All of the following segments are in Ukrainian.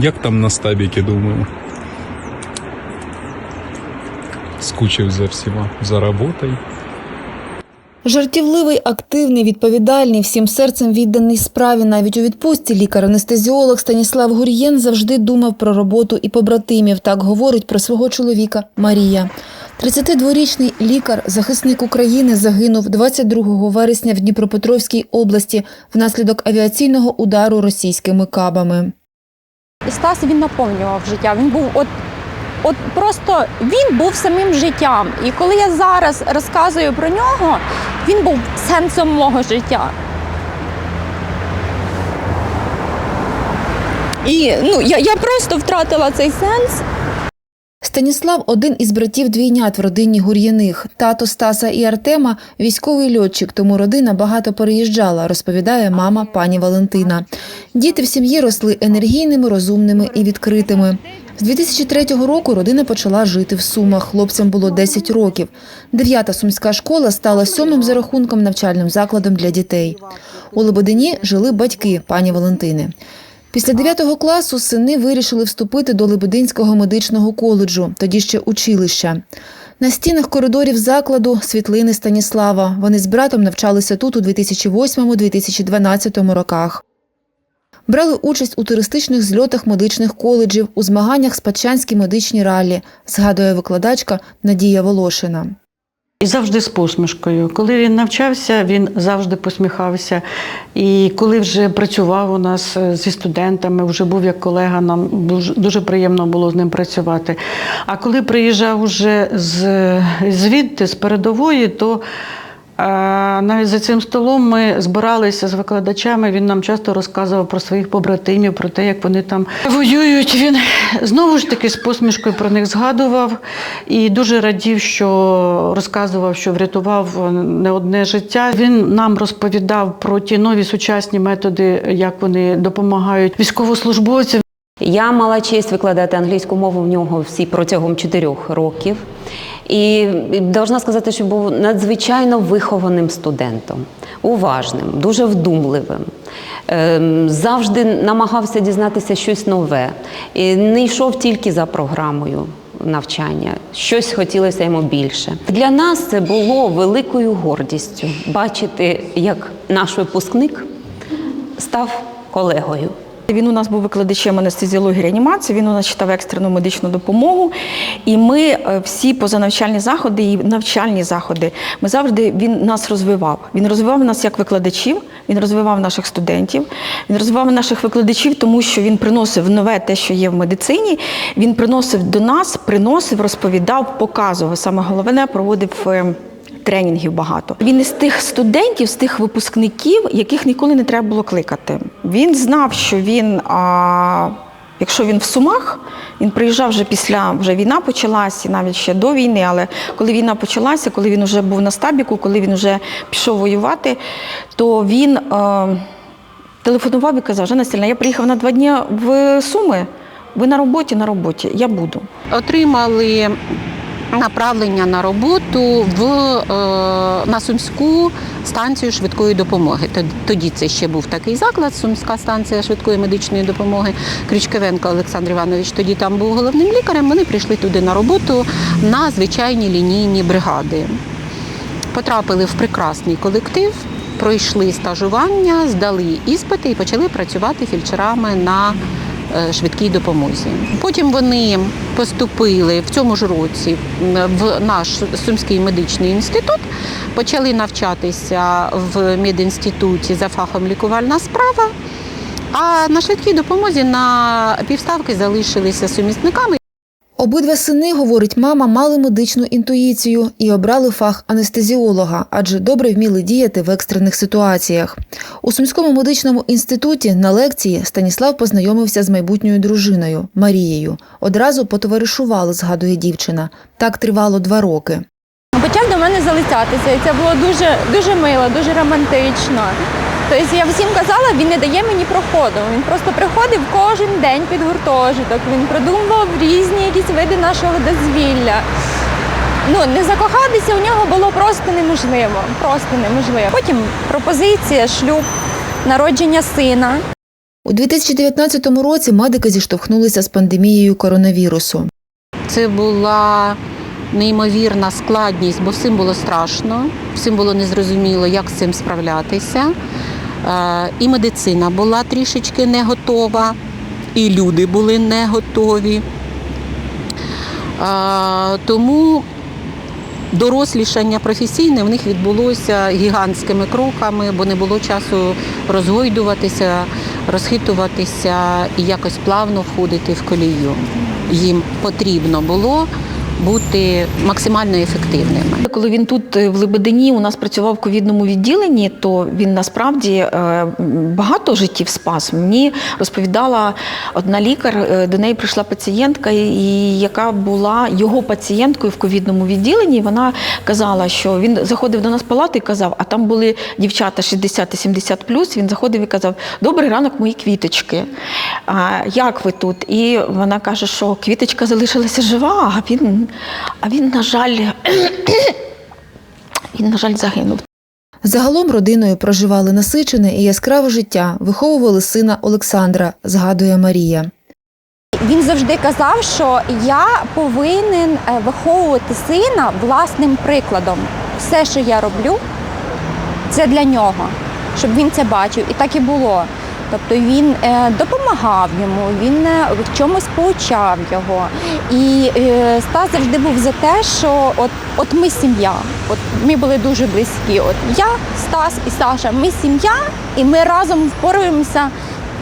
Як там на стабіки, думаю. Скучив за всіма, за роботою. Жартівливий, активний, відповідальний, всім серцем відданий справі. Навіть у відпустці лікар-анестезіолог Станіслав Гур'єн завжди думав про роботу і побратимів. Так говорить про свого чоловіка Марія. 32-річний лікар, захисник України, загинув 22 вересня в Дніпропетровській області внаслідок авіаційного удару російськими кабами. І Стас він наповнював життя. Він був от, от просто він був самим життям. І коли я зараз розказую про нього, він був сенсом мого життя. І ну, я, я просто втратила цей сенс. Станіслав один із братів двійнят в родині Гур'яних. Тато Стаса і Артема військовий льотчик, тому родина багато переїжджала, розповідає мама пані Валентина. Діти в сім'ї росли енергійними, розумними і відкритими. З 2003 року родина почала жити в Сумах. Хлопцям було 10 років. Дев'ята сумська школа стала сьомим за рахунком навчальним закладом для дітей. У Лебедині жили батьки пані Валентини. Після 9 класу сини вирішили вступити до Лебединського медичного коледжу, тоді ще училища. На стінах коридорів закладу світлини Станіслава. Вони з братом навчалися тут у 2008-2012 роках. Брали участь у туристичних зльотах медичних коледжів, у змаганнях з Спадчанські медичні ралі, згадує викладачка Надія Волошина. І завжди з посмішкою. Коли він навчався, він завжди посміхався. І коли вже працював у нас е, зі студентами, вже був як колега, нам дуже, приємно було з ним працювати. А коли приїжджав уже з, звідти, з передової, то навіть за цим столом ми збиралися з викладачами. Він нам часто розказував про своїх побратимів, про те, як вони там воюють. Він знову ж таки з посмішкою про них згадував і дуже радів, що розказував, що врятував не одне життя. Він нам розповідав про ті нові сучасні методи, як вони допомагають військовослужбовцям. Я мала честь викладати англійську мову в нього всі протягом чотирьох років. І должна сказати, що був надзвичайно вихованим студентом, уважним, дуже вдумливим. Ем, Завжди намагався дізнатися щось нове. І не йшов тільки за програмою навчання. Щось хотілося йому більше. Для нас це було великою гордістю бачити, як наш випускник став колегою. Він у нас був викладачем анестезіології реанімації, він у нас читав екстрену медичну допомогу. І ми е, всі позанавчальні заходи і навчальні заходи, ми завжди він нас розвивав. Він розвивав нас як викладачів, він розвивав наших студентів, він розвивав наших викладачів, тому що він приносив нове те, що є в медицині. Він приносив до нас, приносив, розповідав, показував. Саме головне проводив. Тренінгів багато. Він із тих студентів, з тих випускників, яких ніколи не треба було кликати. Він знав, що він, а, якщо він в Сумах, він приїжджав вже після вже війна почалася, навіть ще до війни. Але коли війна почалася, коли він вже був на стабіку, коли він вже пішов воювати, то він е, телефонував і казав: Жанна Стільна, я приїхав на два дні в Суми. Ви на роботі, на роботі, я буду. отримали направлення на роботу в, е, на Сумську станцію швидкої допомоги. Тоді це ще був такий заклад, Сумська станція швидкої медичної допомоги. Крючковенко Олександр Іванович тоді там був головним лікарем. Вони прийшли туди на роботу на звичайні лінійні бригади. Потрапили в прекрасний колектив, пройшли стажування, здали іспити і почали працювати фельдшерами на швидкій допомозі. Потім вони поступили в цьому ж році в наш Сумський медичний інститут, почали навчатися в медінституті за фахом лікувальна справа. А на швидкій допомозі на півставки залишилися сумісниками. Обидва сини, говорить мама, мали медичну інтуїцію і обрали фах анестезіолога, адже добре вміли діяти в екстрених ситуаціях. У Сумському медичному інституті на лекції Станіслав познайомився з майбутньою дружиною Марією. Одразу потоваришували, згадує дівчина. Так тривало два роки. Почав до мене залицятися, і це було дуже, дуже мило, дуже романтично. Тобто я всім казала, він не дає мені проходу. Він просто приходив кожен день під гуртожиток. Він продумував різні якісь види нашого дозвілля. Ну, не закохатися у нього було просто неможливо. Просто неможливо. Потім пропозиція, шлюб, народження сина. У 2019 році медики зіштовхнулися з пандемією коронавірусу. Це була неймовірна складність, бо всім було страшно, всім було незрозуміло, як з цим справлятися. Е, І медицина була трішечки не готова, і люди були не готові. Е, Тому дорослішання професійне в них відбулося гігантськими кроками, бо не було часу розгойдуватися, розхитуватися і якось плавно входити в колію. Їм потрібно було бути максимально ефективними. Коли він тут е, в Лебедині у нас працював в ковідному відділенні, то він насправді е, багато життів спас. Мені розповідала одна лікар, е, до неї прийшла пацієнтка, і яка була його пацієнткою в ковідному відділенні. Вона казала, що він заходив до нас в палату і казав, а там були дівчата 60 і 70 плюс. Він заходив і казав: Добрий ранок, мої квіточки. А як ви тут? І вона каже, що квіточка залишилася жива, а він, а він, на жаль, він, на жаль, загинув. Загалом родиною проживали насичене і яскраве життя, виховували сина Олександра, згадує Марія. Він завжди казав, що я повинен е, виховувати сина власним прикладом. Все, що я роблю, це для нього, щоб він це бачив. І так і було. Тобто він е, допомагав йому, він е, в чомусь поучав його. І е, Стас завжди був за те, що от, от ми сім'я. От ми були дуже близькі. От я, Стас і Саша, ми сім'я, і ми разом впораємося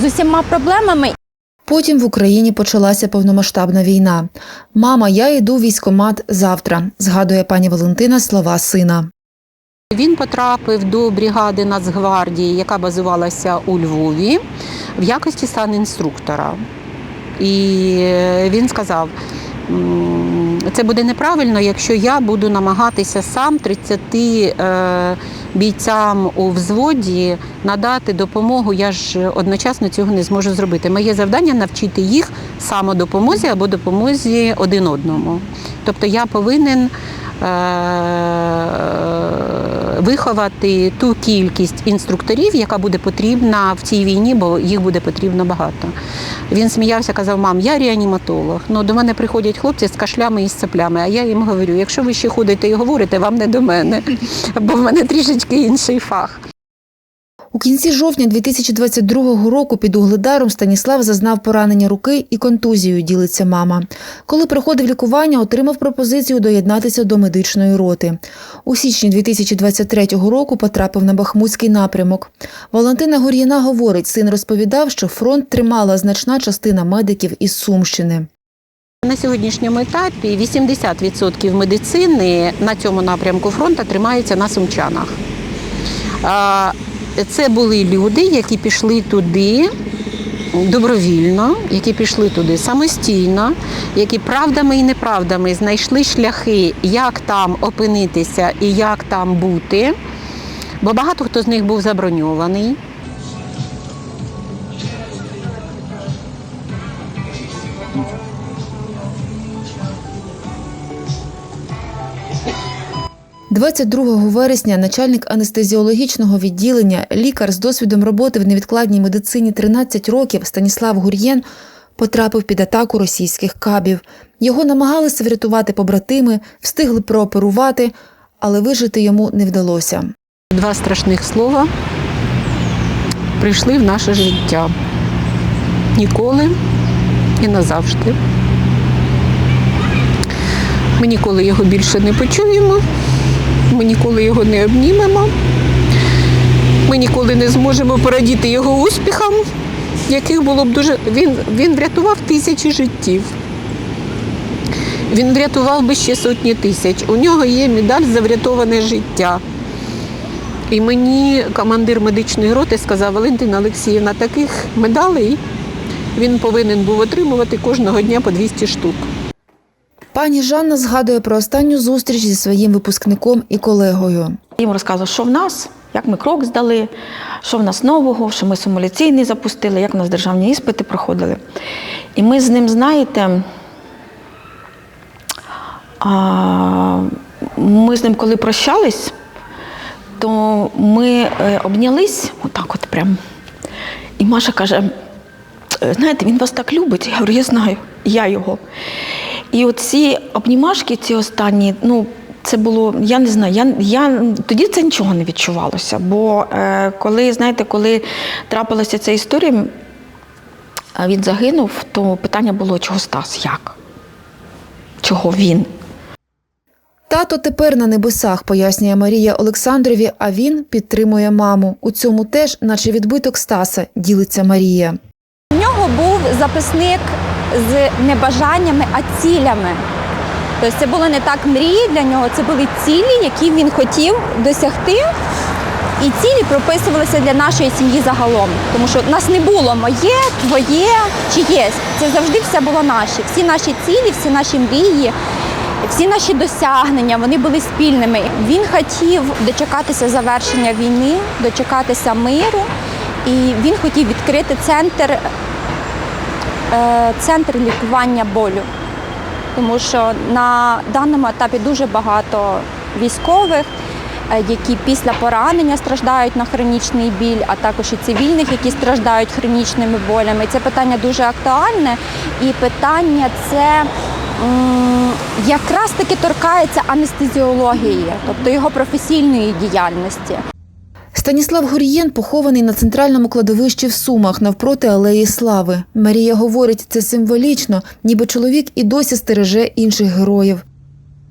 з усіма проблемами. Потім в Україні почалася повномасштабна війна. Мама, я йду в військкомат завтра, згадує пані Валентина слова сина. Він потрапив до бригади Нацгвардії, яка базувалася у Львові, в якості санінструктора. І він сказав: це буде неправильно, якщо я буду намагатися сам 30 е, бійцям у взводі надати допомогу. Я ж одночасно цього не зможу зробити. Моє завдання навчити їх самодопомозі або допомозі один одному. Тобто я повинен е, виховати ту кількість інструкторів, яка буде потрібна в цій війні, бо їх буде потрібно багато. Він сміявся, казав: мам, я реаніматолог. Ну до мене приходять хлопці з кашлями і з цеплями. А я їм говорю: якщо ви ще ходите і говорите, вам не до мене, бо в мене трішечки інший фах. У кінці жовтня 2022 року під Угледаром Станіслав зазнав поранення руки і контузію, ділиться мама. Коли проходив лікування, отримав пропозицію доєднатися до медичної роти. У січні 2023 року потрапив на Бахмутський напрямок. Валентина Гор'яна говорить, син розповідав, що фронт тримала значна частина медиків із Сумщини. На сьогоднішньому етапі 80% медицини на цьому напрямку фронту тримається на сумчанах. Це були люди, які пішли туди добровільно, які пішли туди самостійно, які правдами і неправдами знайшли шляхи, як там опинитися і як там бути. Бо багато хто з них був заброньований. – 22 вересня начальник анестезіологічного відділення, лікар з досвідом роботи в невідкладній медицині 13 років Станіслав Гур'єн потрапив під атаку російських кабів. Його намагалися врятувати побратими, встигли прооперувати, але вижити йому не вдалося. Два страшних слова прийшли в наше життя. Ніколи і назавжди. Ми ніколи його більше не почуємо, ми ніколи його не обнімемо, ми ніколи не зможемо порадіти його успіхам, яких було б дуже. Він, він врятував тисячі життів. Він врятував би ще сотні тисяч. У нього є медаль за врятоване життя. І мені командир медичної роти сказав, Валентина Олексіївна, таких медалей він повинен був отримувати кожного дня по 200 штук. Пані Жанна згадує про останню зустріч зі своїм випускником і колегою. Йому розказував, що в нас, як ми крок здали, що в нас нового, що ми симуляційний запустили, як у нас державні іспити проходили. І ми з ним, знаєте, ми з ним коли прощались, то ми е, обнялись, отак от прям. І Маша каже: е, знаєте, він вас так любить. Я говорю, я знаю, я його. І от ці обнімашки, ці останні, ну. Це було, я не знаю, я, я тоді це нічого не відчувалося. Бо е, коли, знаєте, коли трапилася ця історія, а він загинув, то питання було, чого Стас, як? Чого він? Тато тепер на небесах, пояснює Марія Олександрові, а він підтримує маму. У цьому теж, наче відбиток Стаса, ділиться Марія. У нього був записник з не бажаннями, а цілями. Тобто це були не так мрії для нього, це були цілі, які він хотів досягти. І цілі прописувалися для нашої сім'ї загалом. Тому що нас не було моє, твоє, чиєсь. Це завжди все було наше. Всі наші цілі, всі наші мрії, всі наші досягнення вони були спільними. Він хотів дочекатися завершення війни, дочекатися миру. І він хотів відкрити центр, центр лікування болю. Тому що на даному етапі дуже багато військових, е, які після поранення страждають на хронічний біль, а також і цивільних, які страждають хронічними болями. Це питання дуже актуальне. І питання це якраз таки торкається анестезіології, тобто його професійної діяльності. Станіслав Горієн похований на центральному кладовищі в Сумах навпроти Алеї Слави. Марія говорить, це символічно, ніби чоловік і досі стереже інших героїв.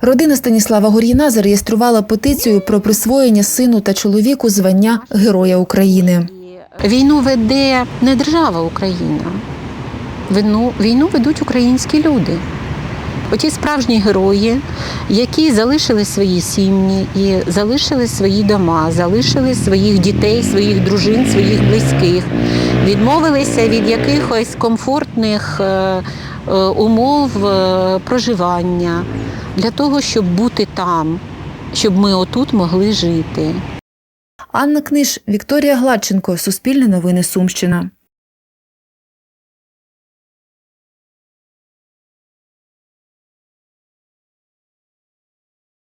Родина Станіслава Гор'їна зареєструвала петицію про присвоєння сину та чоловіку звання Героя України. Війну веде не держава Україна. Війну ведуть українські люди. Оті справжні герої, які залишили свої сім'ї і залишили свої дома, залишили своїх дітей, своїх дружин, своїх близьких, відмовилися від якихось комфортних е, е, умов е, проживання для того, щоб бути там, щоб ми отут могли жити. Анна Книж, Вікторія Гладченко, Суспільне новини Сумщина.